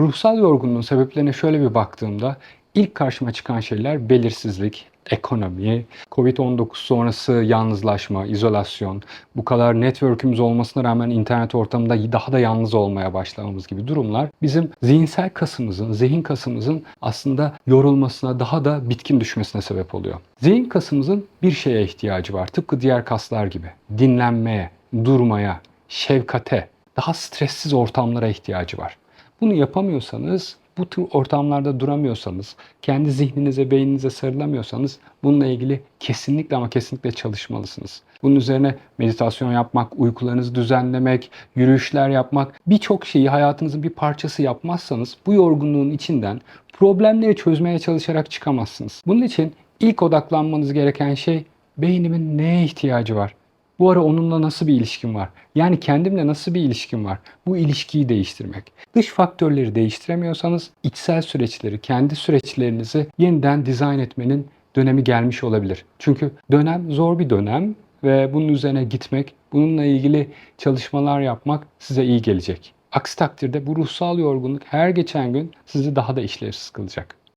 Ruhsal yorgunluğun sebeplerine şöyle bir baktığımda ilk karşıma çıkan şeyler belirsizlik, ekonomi, Covid-19 sonrası yalnızlaşma, izolasyon, bu kadar network'ümüz olmasına rağmen internet ortamında daha da yalnız olmaya başlamamız gibi durumlar bizim zihinsel kasımızın, zihin kasımızın aslında yorulmasına, daha da bitkin düşmesine sebep oluyor. Zihin kasımızın bir şeye ihtiyacı var. Tıpkı diğer kaslar gibi. Dinlenmeye, durmaya, şefkate, daha stressiz ortamlara ihtiyacı var. Bunu yapamıyorsanız, bu tür ortamlarda duramıyorsanız, kendi zihninize, beyninize sarılamıyorsanız bununla ilgili kesinlikle ama kesinlikle çalışmalısınız. Bunun üzerine meditasyon yapmak, uykularınızı düzenlemek, yürüyüşler yapmak, birçok şeyi hayatınızın bir parçası yapmazsanız bu yorgunluğun içinden problemleri çözmeye çalışarak çıkamazsınız. Bunun için ilk odaklanmanız gereken şey beynimin neye ihtiyacı var? Bu ara onunla nasıl bir ilişkim var? Yani kendimle nasıl bir ilişkim var? Bu ilişkiyi değiştirmek. Dış faktörleri değiştiremiyorsanız içsel süreçleri, kendi süreçlerinizi yeniden dizayn etmenin dönemi gelmiş olabilir. Çünkü dönem zor bir dönem ve bunun üzerine gitmek, bununla ilgili çalışmalar yapmak size iyi gelecek. Aksi takdirde bu ruhsal yorgunluk her geçen gün sizi daha da işlevsiz kılacak.